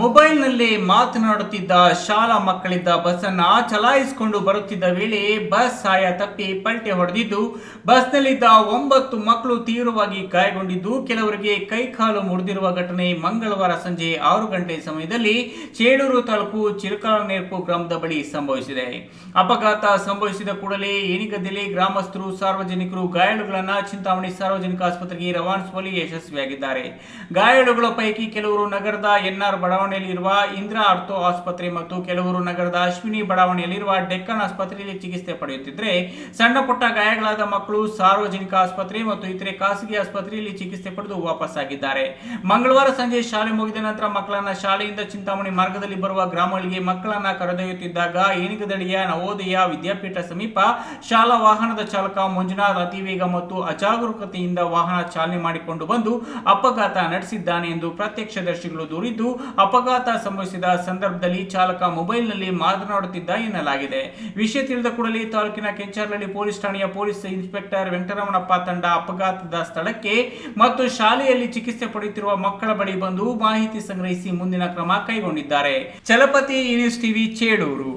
ಮೊಬೈಲ್ನಲ್ಲೇ ಮಾತನಾಡುತ್ತಿದ್ದ ಶಾಲಾ ಮಕ್ಕಳಿದ್ದ ಬಸ್ಸನ್ನು ಚಲಾಯಿಸಿಕೊಂಡು ಬರುತ್ತಿದ್ದ ವೇಳೆ ಬಸ್ ಸಾಯ ತಪ್ಪಿ ಪಲ್ಟೆ ಹೊಡೆದಿದ್ದು, ಬಸ್ನಲ್ಲಿದ್ದ ಒಂಬತ್ತು ಮಕ್ಕಳು ತೀವ್ರವಾಗಿ ಗಾಯಗೊಂಡಿದ್ದು, ಕೆಲವರಿಗೆ ಕೈಕಾಲು ಮುರಿದಿರುವ ಘಟನೆ ಮಂಗಳವಾರ ಸಂಜೆ ಆರು ಗಂಟೆ ಸಮಯದಲ್ಲಿ ಚೇಳೂರು ತಾಲೂಕು ಚಿರಕಾಲನೇರ್ಪು ಗ್ರಾಮದ ಬಳಿ ಸಂಭವಿಸಿದೆ. ಅಪಘಾತ ಸಂಭವಿಸಿದ ಕೂಡಲೇ ಏನಿಗದಲ್ಲಿ ಗ್ರಾಮಸ್ಥರು, ಸಾರ್ವಜನಿಕರು ಗಾಯಾಳುಗಳನ್ನು ಚಿಂತಾಮಣಿ ಸಾರ್ವಜನಿಕ ಆಸ್ಪತ್ರೆಗೆ ರವಾನಿಸುವಲ್ಲಿ ಯಶಸ್ವಿಯಾಗಿದ್ದಾರೆ. ಗಾಯಾಳುಗಳ ಪೈಕಿ ಕೆಲವರು ನಗರದ ಎನ್ಆರ್ ಬಡಾವಣೆಯಲ್ಲಿರುವ ಇಂದಿರಾ ಆರ್ಥೋ ಆಸ್ಪತ್ರೆ ಮತ್ತು ಕೆಲವರು ನಗರದ ಅಶ್ವಿನಿ ಬಡಾವಣೆಯಲ್ಲಿರುವ ಡೆಕ್ಕನ್ ಆಸ್ಪತ್ರೆಯಲ್ಲಿ ಚಿಕಿತ್ಸೆ ಪಡೆಯುತ್ತಿದ್ದರೆ ಸಣ್ಣ ಪುಟ್ಟ ಗಾಯಗಳಾದ ಮಕ್ಕಳು ಸಾರ್ವಜನಿಕ ಆಸ್ಪತ್ರೆ ಮತ್ತು ಇತರೆ ಖಾಸಗಿ ಆಸ್ಪತ್ರೆಯಲ್ಲಿ ಚಿಕಿತ್ಸೆ ಪಡೆದು ವಾಪಸ್ಸಾಗಿದ್ದಾರೆ. ಮಂಗಳವಾರ ಸಂಜೆ ಶಾಲೆ ಮುಗಿದ ನಂತರ ಮಕ್ಕಳನ್ನ ಶಾಲೆಯಿಂದ ಚಿಂತಾಮಣಿ ಮಾರ್ಗದಲ್ಲಿ ಬರುವ ಗ್ರಾಮಗಳಿಗೆ ಮಕ್ಕಳನ್ನ ಕರೆದೊಯ್ಯುತ್ತಿದ್ದಾಗ ಏನಿಗದಳಿಯ ನವೋದಯ ವಿದ್ಯಾಪೀಠ ಸಮೀಪ ಶಾಲಾ ವಾಹನದ ಚಾಲಕ ಮಂಜುನಾಥ್ ಅತಿವೇಗ ಮತ್ತು ಅಜಾಗರೂಕತೆಯಿಂದ ವಾಹನ ಚಾಲನೆ ಮಾಡಿಕೊಂಡು ಬಂದು ಅಪಘಾತ ನಡೆಸಿದ್ದಾನೆ ಎಂದು ಪ್ರತ್ಯಕ್ಷದರ್ಶಿಗಳು ದೂರಿದ್ದು ಅಪಘಾತ ಸಂಭವಿಸಿದ ಸಂದರ್ಭದಲ್ಲಿ ಚಾಲಕ ಮೊಬೈಲ್ನಲ್ಲಿ ಮಾತನಾಡುತ್ತಿದ್ದ ಎನ್ನಲಾಗಿದೆ. ವಿಷಯ ತಿಳಿದ ಕೂಡಲೇ ತಾಲೂಕಿನ ಕೆಂಚಾರ್ಲಹಳ್ಳಿ ಪೊಲೀಸ್ ಠಾಣೆಯ ಪೊಲೀಸ್ ಇನ್ಸ್ಪೆಕ್ಟರ್ ವೆಂಕಟರಮಣಪ್ಪ ತಂಡ ಅಪಘಾತದ ಸ್ಥಳಕ್ಕೆ ಮತ್ತು ಶಾಲೆಯಲ್ಲಿ ಚಿಕಿತ್ಸೆ ಪಡೆಯುತ್ತಿರುವ ಮಕ್ಕಳ ಬಳಿ ಬಂದು ಮಾಹಿತಿ ಸಂಗ್ರಹಿಸಿ ಮುಂದಿನ ಕ್ರಮ ಕೈಗೊಂಡಿದ್ದಾರೆ. Chalapathi news TV Chelur